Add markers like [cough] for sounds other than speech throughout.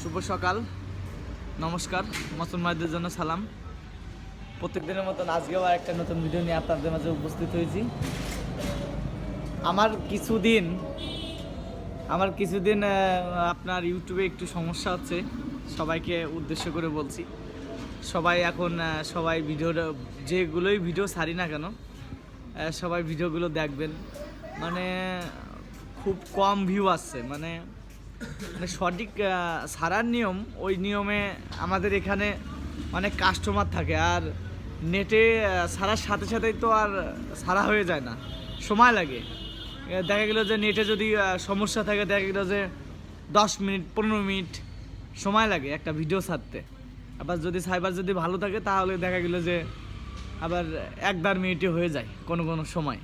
শুভ সকাল। নমস্কার মুসলমানদের জন্য সালাম। প্রত্যেক দিনের মতন আজকেও আর একটা নতুন ভিডিও নিয়ে আপনাদের মাঝে উপস্থিত হয়েছি। আমার কিছুদিন আমার কিছুদিন আপনার ইউটিউবে একটু সমস্যা হচ্ছে। সবাইকে উদ্দেশ্য করে বলছি। সবাই এখন সবাই ভিডিও যেগুলোই ভিডিও ছাড়ি না কেন সবাই ভিডিওগুলো দেখবেন। মানে খুব কম ভিউ আসছে। মানে মানে সঠিক সারার নিয়ম, ওই নিয়মে আমাদের এখানে অনেক কাস্টমার থাকে। আর নেটে সারার সাথে সাথেই তো আর সারা হয়ে যায় না। সময় লাগে। দেখা গেল যে নেটে যদি সমস্যা থাকে, দেখা গেল যে দশ মিনিট, পনেরো মিনিট সময় লাগে একটা ভিডিও ছাড়তে। আবার যদি সাইবার যদি ভালো থাকে, তাহলে দেখা গেল যে আবার এক দেড় মিনিটে হয়ে যায় কোনো কোনো সময়।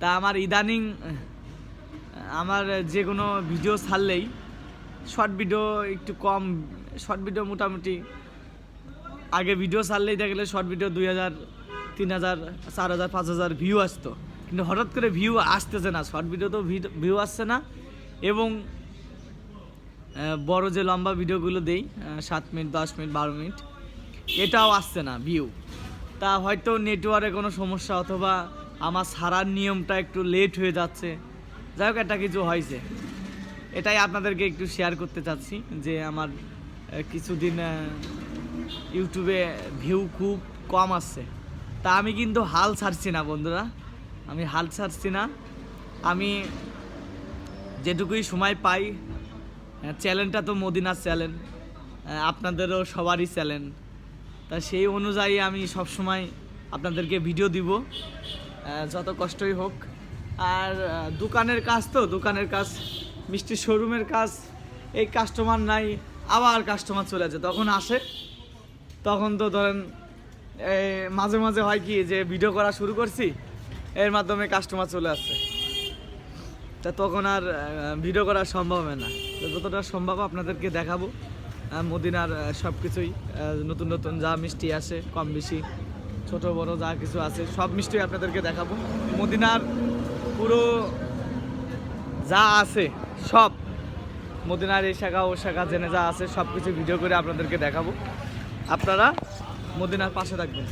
তা আমার ইদানিং আমার যে কোনো ভিডিও ছাড়লেই শর্ট ভিডিও একটু কম শর্ট ভিডিও মোটামুটি, আগে ভিডিও ছাড়লেই দেখা গেলে শর্ট ভিডিও দুই হাজার, তিন হাজার, চার হাজার, পাঁচ হাজার ভিউ আসতো। কিন্তু হঠাৎ করে ভিউ আসতেছে না শর্ট ভিডিও তো ভিউ আসছে না। এবং বড় যে লম্বা ভিডিওগুলো দেই সাত মিনিট, দশ মিনিট, বারো মিনিট, এটাও আসছে না ভিউ তা হয়তো নেটওয়ার্কে কোনো সমস্যা অথবা আমার সারার নিয়মটা একটু লেট হয়ে যাচ্ছে। যাই হোক, একটা কিছু হয়েছে। এটাই আপনাদেরকে একটু শেয়ার করতে চাচ্ছি যে আমার কিছুদিন ইউটিউবে ভিউ খুব কম আসছে। তা আমি কিন্তু হাল ছাড়ছি না, বন্ধুরা। আমি হাল ছাড়ছি না। আমি যেটুকুই সময় পাই চ্যানেলটা তো মদিনার চ্যানেল আপনাদেরও সবারই চ্যানেল তা সেই অনুযায়ী আমি সব সময় আপনাদেরকে ভিডিও দিব। যত কষ্টই হোক আর দোকানের কাজ তো, দোকানের কাজ, মিষ্টি শোরুমের কাজ, এই কাস্টমার নাই, আবার কাস্টমার চলে আসে, তখন আসে। তখন তো ধরেন মাঝে মাঝে হয় কি যে ভিডিও করা শুরু করছি, এর মাধ্যমে কাস্টমার চলে আসছে তা তখন আর ভিডিও করা সম্ভব হয় না। যতটা সম্ভব আপনাদেরকে দেখাবো মদিনার সব কিছুই নতুন নতুন যা মিষ্টি আসে, কম বেশি, ছোট বড় যা কিছু আছে, সব মিষ্টি আপনাদেরকে দেখাবো। মদিনার পুরো যা আছে, সব মদিনার এই শাখা, ও শাখা, জেনে যা আছে, সব কিছু ভিডিও করে আপনাদেরকে দেখাবো। আপনারা মদিনার পাশে থাকবেন।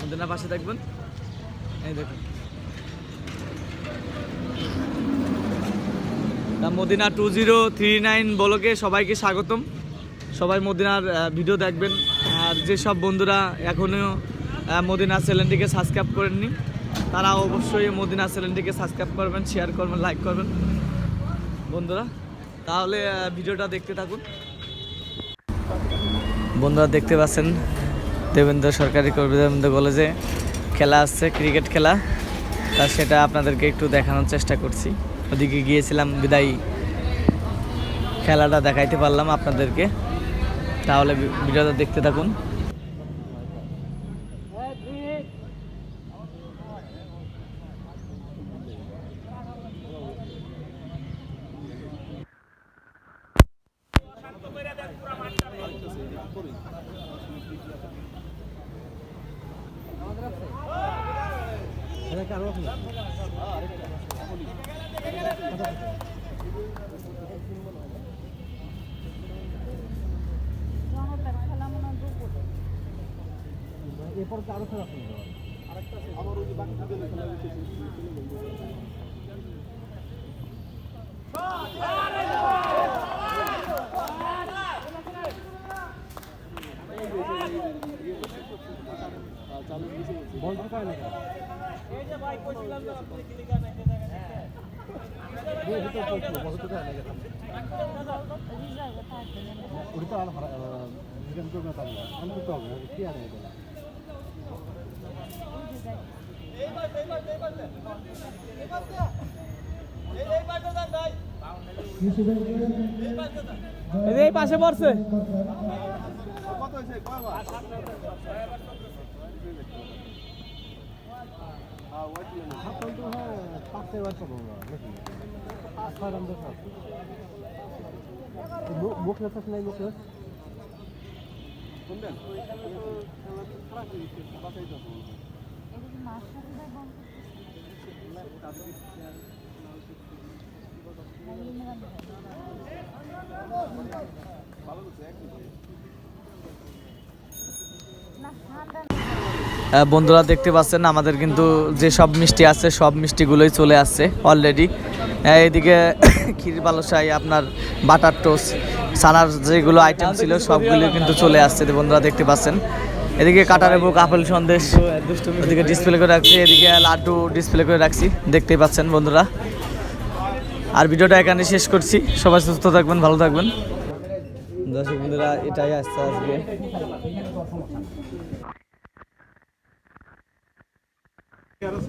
মদিনার পাশে থাকবেন। এই দেখুন। Madina two zero three nine বলকে সবাইকে স্বাগতম। সবাই মদিনার ভিডিও দেখবেন। আর যেসব বন্ধুরা এখনও মদিনা চ্যানেলটিকে সাবস্ক্রাইব করেননি, তারা অবশ্যই মদিনা চ্যানেলটিকে সাবস্ক্রাইব করবেন শেয়ার করবেন লাইক করবেন। বন্ধুরা, তাহলে ভিডিওটা দেখতে থাকুন। বন্ধুরা, দেখতে পাচ্ছেন দেবেন্দ্র সরকারি কবিদেবেন্দ্র কলেজে খেলা আসছে ক্রিকেট খেলা। তা সেটা আপনাদেরকে একটু দেখানোর চেষ্টা করছি। ওদিকে গিয়েছিলাম, বিদায়ী খেলাটা দেখাইতে পারলাম আপনাদেরকে। তাহলে, ভিডিওটা দেখতে থাকুন। ওটা আর রিটার্ন করবে না তাহলে আমি করতে হবে কি আর এই পাশে পড়ছে। আপনার তো হয় পাঁচটা বার? পাবো না নাকি ছয় রান দেখা মুখলেস আছে নাই মুখলেস কোনটা মাছ সাথে বন্ধ আহ, বন্ধুরা দেখতে পাচ্ছেন আমাদের কিন্তু যে সব মিষ্টি আছে, সব মিষ্টিগুলোই চলে আসছে অলরেডি এদিকে [coughs] ক্ষীর বালসাই আপনার বাটার টোস্ট সানার যেগুলো আইটেম ছিল, সবগুলো কিন্তু চলে আসছে বন্ধুরা দেখতে পাচ্ছেন। এদিকে কাটারে বুক আপেল সন্দেশ এদিকে ডিসপ্লে করে রাখছি, এদিকে লাড্ডু ডিসপ্লে করে রাখছি, দেখতেই পাচ্ছেন বন্ধুরা। আর ভিডিওটা এখানে শেষ করছি, সবাই সুস্থ থাকবেন, ভালো থাকবেন। দর্শক বন্ধুরা, এটাই আসছে আজকে। Yeah.